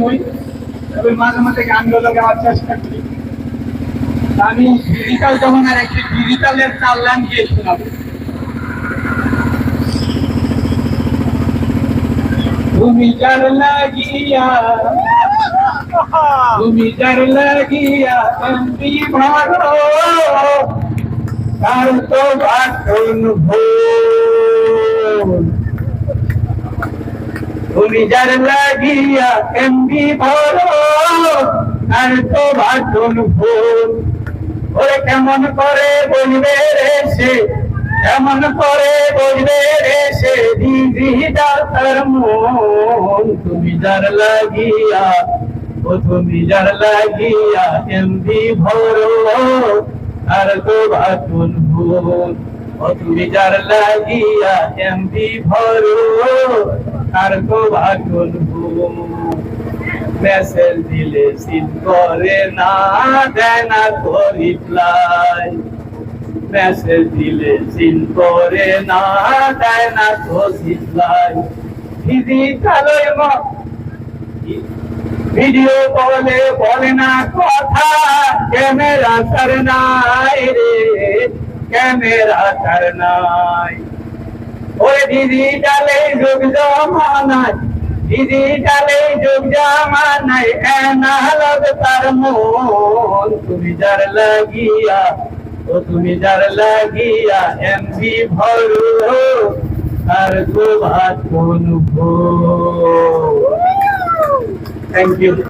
নই তবে মাঝে মাঝে গানগুলো গাওয়ার চেষ্টা করি আমি ডিজিটাল জমানার একটি ডিজিটালের চার লাইন গিয়ে শোনাবো। তুমি যার লাগিয়া, তুমি যার লাগিয়া এমপি ভালো তার তো বাটন ভোল তুমি লাগিয়া এমপি ভালো আর তো বাটন ভোল। ওরে কেমন করে বলবে রে সে? কেমন করে বলবে রে সে? দিদি ডাক্তার মন। তুমি যার লাগিয়া, ও তুমি যার লাগিয়া এমবি ভরো? আর তো বাটুন ভুল। ও তুমি যার লাগিয়া এমবি ভরো? আর তো বাটুন ভুল মেসেজ দিলে সিন করে না দেয় না তো রিপ্লাই দিলে সিন করে না দেয় না তো রিপ্লাই চালোই ভিডিও বলে বলে না কথা ক্যামেরা তার নাই রে ক্যামেরা তার নাই। ওরে ডালে যুগ জমানায় ডালে যুগ জমানায় এনালগ তার মন। তুমি যার লাগিয়া, ও তুমি যার লাগিয়া এমবি ভরো আর তো ভাত কোন থ্যাংক ইউ